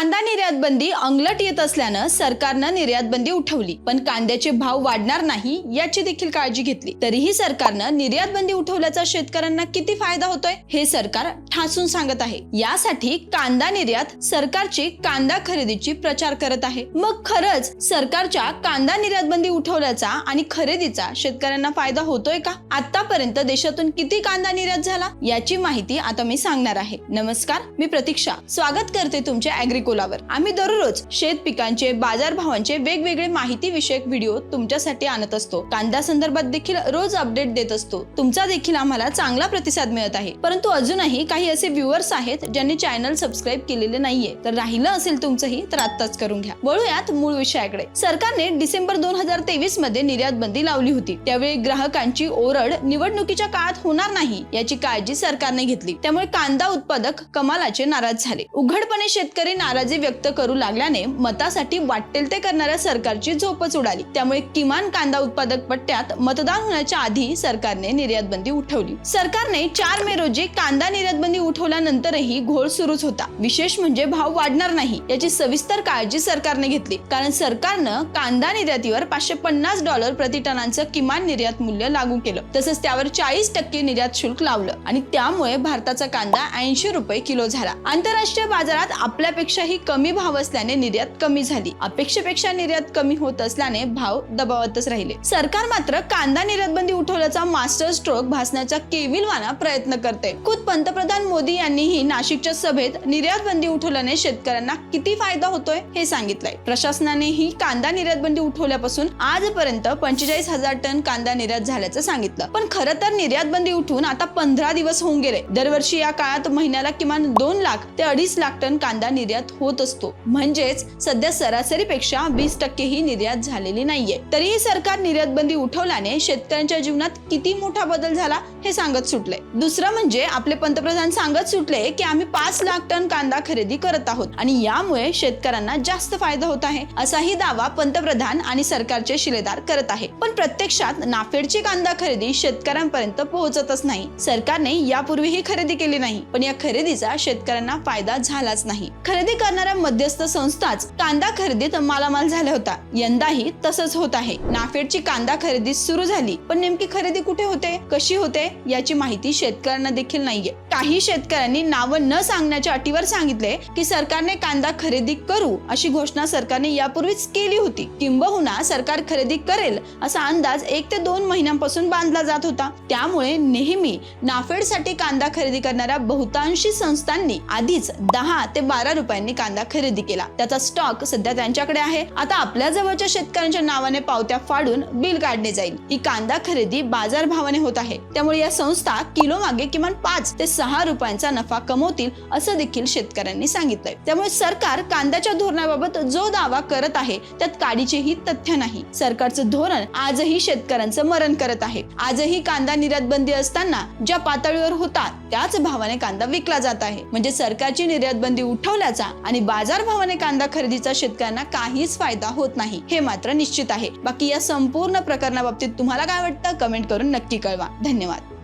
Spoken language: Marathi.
कांदा निर्यात बंदी अंगलट येत असल्यानं सरकारनं निर्यात बंदी उठवली. पण कांद्याचे भाव वाढणार नाही याची देखील काळजी घेतली. तरीही सरकारनं निर्यात बंदी उठवल्याचा शेतकऱ्यांना किती फायदा होतोय हे सरकार ठासून सांगत आहे. यासाठी कांदा निर्यात सरकारची कांदा खरेदीची प्रचार करत आहे. मग खरंच सरकारच्या कांदा निर्यात बंदी उठवल्याचा आणि खरेदीचा शेतकऱ्यांना फायदा होतोय का? आतापर्यंत देशातून किती कांदा निर्यात झाला? याची माहिती आता मी सांगणार आहे. नमस्कार मी प्रतीक्षा. स्वागत करते तुमच्या अॅग्रिकोलावर आम्ही दररोज शेत पिकांचे बाजार भावांचे वेगवेगळे माहिती विषयक व्हिडिओ तुमच्यासाठी आणत असतो. कांदा संदर्भात देखील रोज अपडेट देत असतो. तुमचा देखील आम्हाला चांगला प्रतिसाद मिळत आहे. परंतु अजूनही काही असे व्ह्युअर्स आहेत ज्यांनी चॅनल सबस्क्राईब केलेले नाहीये. तर राहिलं असेल तुमचंही तर आत्ताच करून घ्या. वळूयात मूळ विषयाकडे. सरकारने डिसेंबर दोन हजार तेवीसमध्ये निर्यात बंदी लावली होती. त्यावेळी ग्राहकांची ओरड निवडणुकीच्या काळात होणार नाही याची काळजी सरकारने घेतली. त्यामुळे कांदा उत्पादक कमालाचे नाराज झाले. उघडपणे शेतकरी नाराज व्यक्त करू लागल्याने मतासाठी वाटेल ते करणाऱ्या सरकारची झोपच उडाली. त्यामुळे किमान कांदा उत्पादक पट्ट्यात मतदान होण्याच्या आधी सरकारने निर्यात बंदी उठवली. सरकारने चार मे रोजी कांदा निर्यात बंदी उठवल्यानंतरही घोळ सुरूच होता. विशेष म्हणजे भाव वाढणार नाही याची सविस्तर काळजी सरकारने घेतली. कारण सरकारनं कांदा निर्यातीवर पाचशे पन्नास डॉलर प्रति टनांचं किमान निर्यात मूल्य लागू केलं. तसंच त्यावर चाळीस टक्के निर्यात शुल्क लावलं. आणि त्यामुळे भारताचा कांदा ऐंशी रुपये किलो झाला. आंतरराष्ट्रीय बाजारात आपल्यापेक्षा आपल्यापेक्षाही कमी भाव असल्याने निर्यात कमी झाली. अपेक्षेपेक्षा निर्यात कमी होत असल्याने भाव दबावातच राहिले. सरकार मात्र कांदा निर्यात बंदी उठवल्याचा मास्टर स्ट्रोक भासण्याचा केविलवाना प्रयत्न करते. खुद पंतप्रधान मोदी यांनीही नाशिकच्या सभेत निर्यात बंदी उठवल्याने शेतकऱ्यांना किती फायदा होतोय हे सांगितलंय. प्रशासनाने ही कांदा निर्यात बंदी उठवल्यापासून आजपर्यंत पंचेचाळीस हजार टन कांदा निर्यात झाल्याचं सांगितलं. पण खरं तर निर्यात बंदी उठून आता पंधरा दिवस होऊन गेले. दरवर्षी या काळात महिन्याला किमान दोन लाख ते अडीच लाख टन कांदा निर्यात होत असतो. म्हणजेच सध्या सरासरीपेक्षा वीस टक्के ही निर्यात झालेली नाहीये. तरीही सरकार निर्यात बंदी उठवल्याने शेतकऱ्यांच्या जीवनात किती मोठा बदल झाला हे सांगत सुटले दुसरं म्हणजे आपले पंतप्रधान सांगत सुटले की आम्ही पाच लाख टन कांदा खरेदी करत आहोत आणि यामुळे शेतकऱ्यांना जास्त फायदा होत आहे असाही दावा पंतप्रधान आणि सरकारचे शिलेदार करत आहे. पण प्रत्यक्षात नाफेडची कांदा खरेदी शेतकऱ्यांपर्यंत पोहोचतच नाही. सरकारने यापूर्वीही खरेदी केली नाही पण या खरेदीचा शेतकऱ्यांना फायदा झालाच नाही. खरेदी करणाऱ्या मध्यस्थ संस्थाच कांदा खरेदीत मालामाल झाल्या होता. यंदाही तसंच होत आहे. नाफेडची कांदा खरेदी सुरू झाली. पण नेमकी खरेदी कुठे होते? कशी होते? याची माहिती शेतकऱ्यांना देखील नाहीये. काही शेतकऱ्यांनी नावं न सांगण्याच्या अटीवर सांगितले की सरकारने कांदा खरेदी करू अशी घोषणा सरकारने यापूर्वीच केली होती. किंबहुना सरकार खरेदी करेल असा अंदाज एक ते दोन महिन्यांपासून बांधला जात होता. त्यामुळे नेहमी नाफेडसाठी कांदा खरेदी करणाऱ्या बहुतांशी संस्थांनी आधीच दहा ते बारा रुपयांनी कांदा खरेदी केला. त्याचा स्टॉक सध्या त्यांच्याकडे आहे. आता आपल्या जवळच्या शेतकऱ्यांच्या नावाने पावत्या फाडून बिल काढले जाईल. ही कांदा खरेदी बाजार भावाने होत आहे. त्यामुळे या संस्था किलो मागे किमान पाच ते सहा रुपयांचा नफा कमवतील असं देखील शेतकऱ्यांनी सांगितलंय. त्यामुळे सरकार कांद्याच्या धोरणाबाबत जो दावा करत आहे त्यात काडीचेही तथ्य नाही. सरकारचं धोरण आजही शेतकऱ्यांचं मरण करत आहे. आजही कांदा निर्यात बंदी असताना ज्या पातळीवर होता त्याच भावाने कांदा विकला जात आहे. म्हणजे सरकारची निर्यात बंदी उठवल्याचा आणि बाजार भावाने कांदा खरेदीचा शेतकऱ्यांना काहीच फायदा होत नाही हे मात्र निश्चित आहे. बाकी या संपूर्ण प्रकरणाबाबतीत तुम्हाला काय वाटतं? कमेंट करून नक्की कळवा. धन्यवाद.